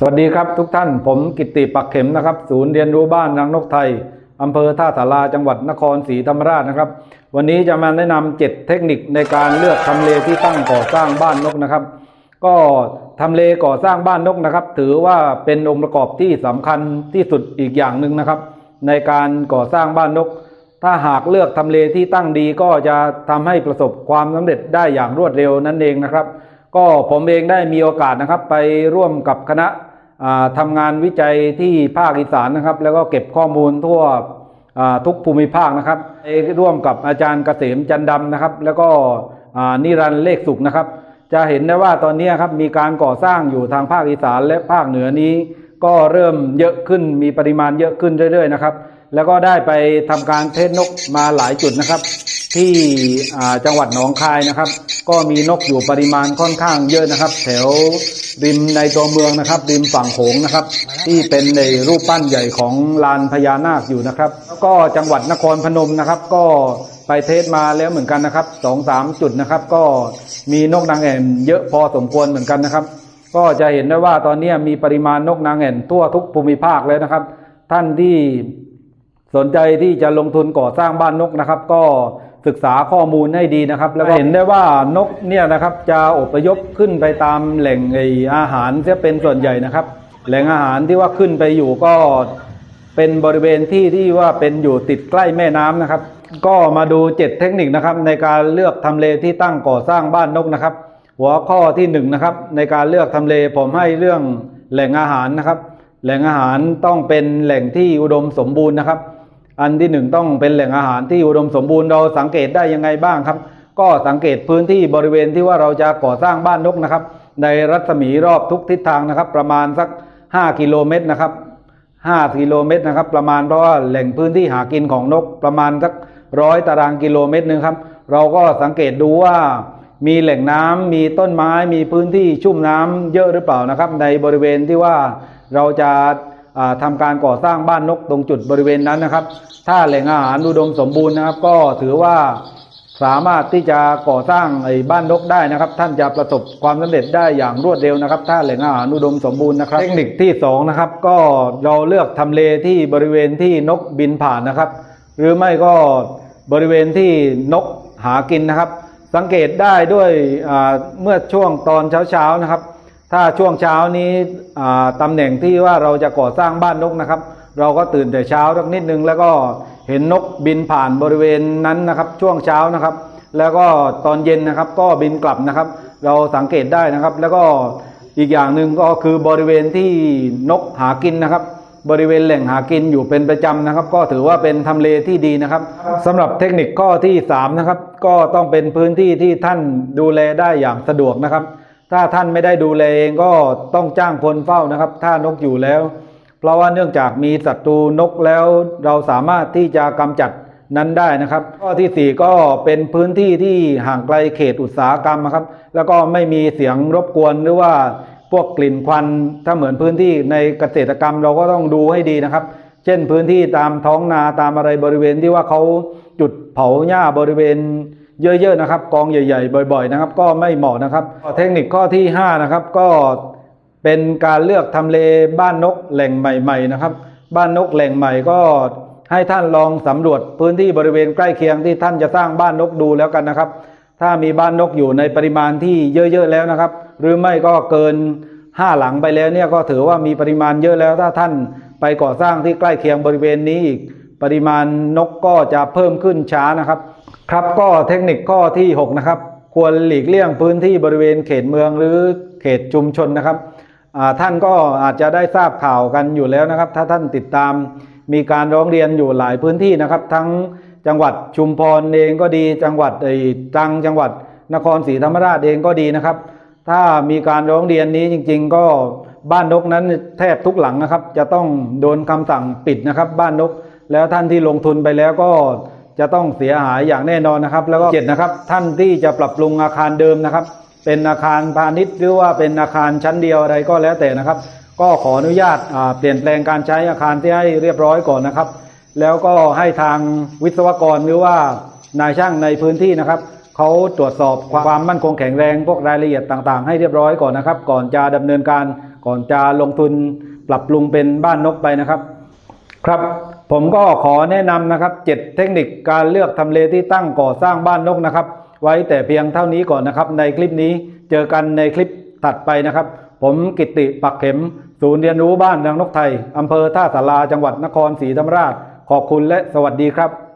สวัสดีครับทุกท่านผมกิตติปักเข็มนะครับ ศูนย์เรียนรู้บ้านนางนกไทยอำเภอท่าสาราจังหวัดนครศรีธรรมราชนะครับ วันนี้จะมาแนะนำเจ็ดเทคนิคในการเลือกทำเลที่ตั้งก่อสร้างบ้านนกนะครับ ก็ทำเลก่อสร้างบ้านนกนะครับ ถือว่าเป็นองค์ประกอบที่สำคัญที่สุดอีกอย่างหนึ่งนะครับ ในการก่อสร้างบ้านนก ถ้าหากเลือกทำเลที่ตั้งดีก็จะทำให้ประสบความสำเร็จได้อย่างรวดเร็วนั่นเองนะครับ ก็ผมเองได้มีโอกาสนะครับ ไปร่วมกับคณะอ่าทำงานวิจัยที่ภาคอีสานนะครับ แล้วก็เก็บข้อมูลทั่วทุกภูมิภาคนะครับไปร่วมกับอาจารย์เกษมจันดำนะครับ แล้วก็นิรันเลขสุขนะครับ จะเห็นได้ว่าตอนนี้ครับมีการก่อสร้างอยู่ทางภาคอีสานและภาคเหนือนี้ ก็เริ่มเยอะขึ้นมีปริมาณเยอะขึ้นเรื่อยๆนะครับ แล้วก็ได้ไปทำการเทสนกมาหลายจุดนะครับ ที่จังหวัดหนองคายนะครับ ก็มีนกอยู่ปริมาณค่อนข้างเยอะนะครับ แถวริมในตัวเมืองนะครับริมฝั่งโขงนะครับ ที่เป็นในรูปปั้นใหญ่ของลานพญานาคอยู่นะครับ แล้วก็จังหวัดนครพนมนะครับ ก็ไปเทสมาแล้วเหมือนกันนะครับสองสามจุดนะครับ ก็มีนกนางแอ่นเยอะพอสมควรเหมือนกันนะครับ ก็จะเห็นได้ว่าตอนนี้มีปริมาณนกนางแอ่นทั่วทุกภูมิภาคแล้วนะครับ ท่านที่ สนใจที่จะลงทุนก่อสร้างบ้านนกนะครับ ก็ศึกษาข้อมูลให้ดีนะครับ แล้วก็เห็นได้ว่านกเนี่ยนะครับจะอพยพขึ้นไปตามแหล่งไออาหารจะเป็นส่วนใหญ่นะครับ แหล่งอาหารที่ว่าขึ้นไปอยู่ก็เป็นบริเวณที่ที่ว่าเป็นอยู่ติดใกล้แม่น้ำนะครับ ก็มาดูเจ็ดเทคนิคนะครับ ในการเลือกทำเลที่ตั้งก่อสร้างบ้านนกนะครับ หัวข้อที่หนึ่งนะครับ ในการเลือกทำเลผมให้เรื่องแหล่งอาหารนะครับ แหล่งอาหารต้องเป็นแหล่งที่อุดมสมบูรณ์นะครับ อันที่หนึ่งต้องเป็นแหล่งอาหารที่อุดมสมบูรณ์เราสังเกตได้ยังไงบ้างครับ ก็สังเกตพื้นที่บริเวณที่ว่าเราจะก่อสร้างบ้านนกนะครับ ในรัศมีรอบทุกทิศทางนะครับ ประมาณสัก 5 กิโลเมตรนะครับ 5 กิโลเมตรนะครับ ประมาณเพราะว่าแหล่งพื้นที่หากินของนกประมาณสักร้อยตารางกิโลเมตรหนึงครับ เราก็สังเกตดูว่ามีแหล่งน้ำมีต้นไม้มีพื้นที่ชุ่มน้ำเยอะหรือเปล่านะครับ ในบริเวณที่ว่าเราจะ ทำาการก่อสร้างบ้านนกตรงจุดบริเวณนั้นนะครับ ถ้าแหล่งอาหารอุดมสมบูรณ์นะครับ ก็ถือว่าสามารถที่จะก่อสร้างไอ้บ้านนกได้นะครับ ท่านจะประสบความสำเร็จได้อย่างรวดเร็วนะครับ ถ้าแหล่งอาหารอุดมสมบูรณ์นะครับ เทคนิคที่สองนะครับก็เราเลือกทำเลที่บริเวณที่นกบินผ่านนะครับ หรือไม่ก็บริเวณที่นกหากินนะครับ สังเกตได้ด้วยอ่าเมื่อช่วงตอนเช้าๆนะครับ ถ้าช่วงเช้านี้ตำแหน่งที่ว่าเราจะก่อสร้างบ้านนกนะครับ เราก็ตื่นแต่เช้าสักนิดนึง แล้วก็เห็นนกบินผ่านบริเวณนั้นนะครับ ช่วงเช้านะครับ แล้วก็ตอนเย็นนะครับ ก็บินกลับนะครับ เราสังเกตได้นะครับ แล้วก็อีกอย่างหนึ่งก็คือบริเวณที่นกหากินนะครับ บริเวณแหล่งหากินอยู่เป็นประจำนะครับ ก็ถือว่าเป็นทำเลที่ดีนะครับสำหรับเทคนิคข้อที่สามนะครับก็ต้องเป็นพื้นที่ที่ท่านดูแลได้อย่างสะดวกนะครับ ถ้าท่านไม่ได้ดูแลเองก็ต้องจ้างคนเฝ้านะครับ ถ้านกอยู่แล้ว เพราะว่าเนื่องจากมีศัตรูนกแล้ว เราสามารถที่จะกำจัดนั้นได้นะครับ ข้อที่สี่ก็เป็นพื้นที่ที่ห่างไกลเขตอุตสาหกรรมนะครับ แล้วก็ไม่มีเสียงรบกวนหรือว่าพวกกลิ่นควัน ถ้าเหมือนพื้นที่ในเกษตรกรรมเราก็ต้องดูให้ดีนะครับ เช่นพื้นที่ตามท้องนาตามอะไรบริเวณที่ว่าเขาจุดเผาหญ้าบริเวณ เยอะๆนะครับ กองใหญ่ ๆ บ่อย ๆ นะครับ ก็ไม่เหมาะนะครับ เทคนิคข้อที่ห้านะครับ ก็เป็นการเลือกทำเลบ้านนกแหล่งใหม่ ๆ นะครับ บ้านนกแหล่งใหม่ก็ให้ท่านลองสำรวจพื้นที่บริเวณใกล้เคียงที่ท่านจะสร้างบ้านนกดูแล้วกันนะครับ ถ้ามีบ้านนกอยู่ในปริมาณที่เยอะๆแล้วนะครับ หรือไม่ก็เกินห้าหลังไปแล้วเนี่ยก็ถือว่ามีปริมาณเยอะแล้ว ถ้าท่านไปก่อสร้างที่ใกล้เคียงบริเวณนี้อีกปริมาณนกก็จะเพิ่มขึ้นช้านะครับ ครับก็เทคนิคข้อที่ 6 นะครับ ควรหลีกเลี่ยงพื้นที่บริเวณเขตเมืองหรือเขตชุมชนนะครับท่านก็อาจจะได้ทราบข่าวกันอยู่แล้วนะครับ ถ้าท่านติดตามมีการร้องเรียนอยู่หลายพื้นที่นะครับ ทั้งจังหวัดชุมพรเองก็ดี จังหวัดไอ้ตังจังหวัดนครศรีธรรมราชเองก็ดีนะครับ ถ้ามีการร้องเรียนนี้จริง ๆ ก็บ้านนกนั้นแทบทุกหลังนะครับ จะต้องโดนคำสั่งปิดนะครับ บ้านนกแล้วท่านที่ลงทุนไปแล้วก็ จะต้องเสียหายอย่างแน่นอนนะครับ แล้วก็เจ็ดนะครับ ท่านที่จะปรับปรุงอาคารเดิมนะครับ เป็นอาคารพาณิชย์หรือว่าเป็นอาคารชั้นเดียวอะไรก็แล้วแต่นะครับ ก็ขออนุญาตเปลี่ยนแปลงการใช้อาคารที่ให้เรียบร้อยก่อนนะครับ แล้วก็ให้ทางวิศวกรหรือว่านายช่างในพื้นที่นะครับเขาตรวจสอบความมั่นคงแข็งแรงพวกรายละเอียดต่างๆ ให้เรียบร้อยก่อนนะครับ ก่อนจะดำเนินการก่อนจะลงทุนปรับปรุงเป็นบ้านนกไปนะครับ ครับ ผมก็ขอแนะนำนะครับเจ็ดเทคนิคการเลือกทำเลที่ตั้งก่อสร้างบ้านนกนะครับ ไว้แต่เพียงเท่านี้ก่อนนะครับ ในคลิปนี้เจอกันในคลิปถัดไปนะครับ ผมกิตติปักเข็ม ศูนย์เรียนรู้บ้านนางนกไทยอำเภอท่าสาราจังหวัดนครศรีธรรมราช ขอบคุณและสวัสดีครับ